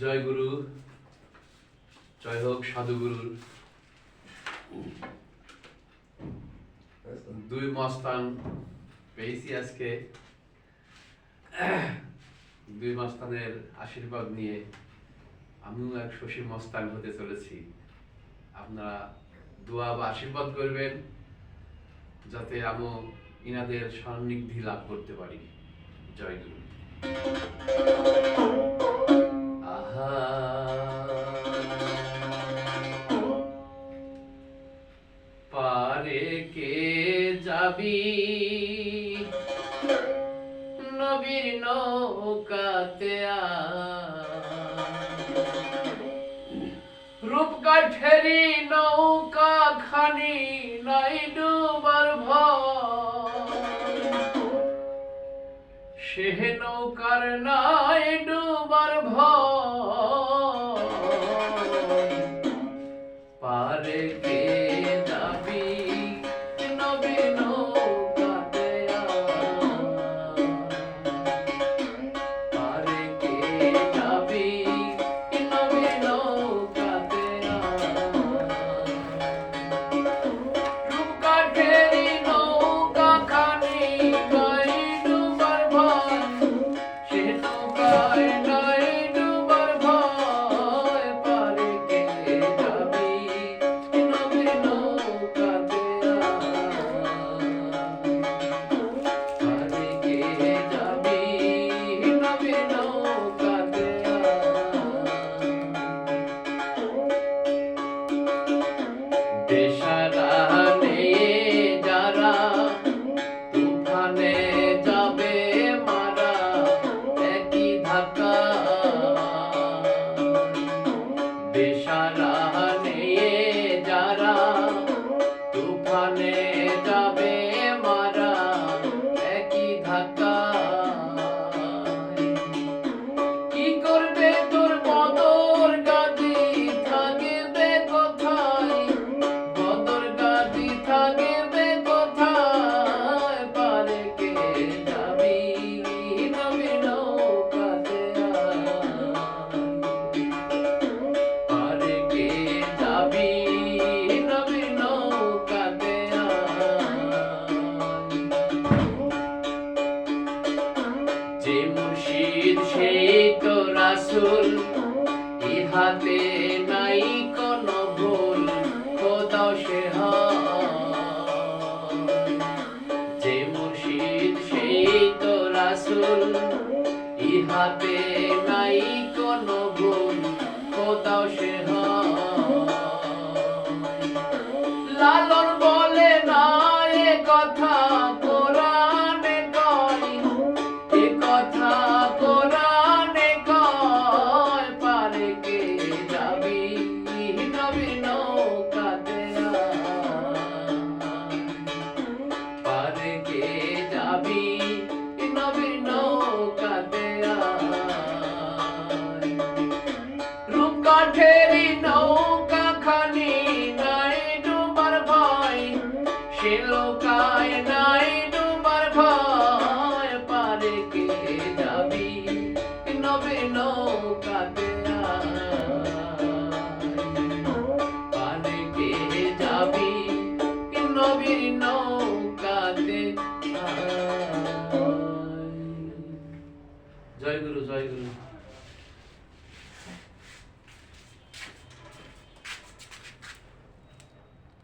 জয় গুরু জয় হোক সাধুগুরুর দুই মস্তান পেয়েছি আজকে। দুই মস্তানের আশীর্বাদ নিয়ে আমিও এক শশী মস্তান হতে চলেছি। আপনারা দোয়া বা আশীর্বাদ করবেন যাতে আমি ইনাদের সান্নিধ্যি লাভ করতে পারি। জয় গুরু পারে কে যাবি? নবীর নৌকাতে রূপকাঠেরি নৌকা খানি নাই ডুবার সে নৌকার নাই ডুবার ভয়। পারে কে যাবে রাসুল ইহাতে নাই কোন ভুল কোথাও সে। যে মুর্শিদ সেই তো রাসুল ইহাতে নাই নবী নৌকাতে পারে কে যাবি? নবী নৌকাতে রূপকাঠেরি নৌকা খানি নাই ডুবার ভয়, সে লোকায় নাই নবীর নৌকাতে জয় গুরু জয় গুরু।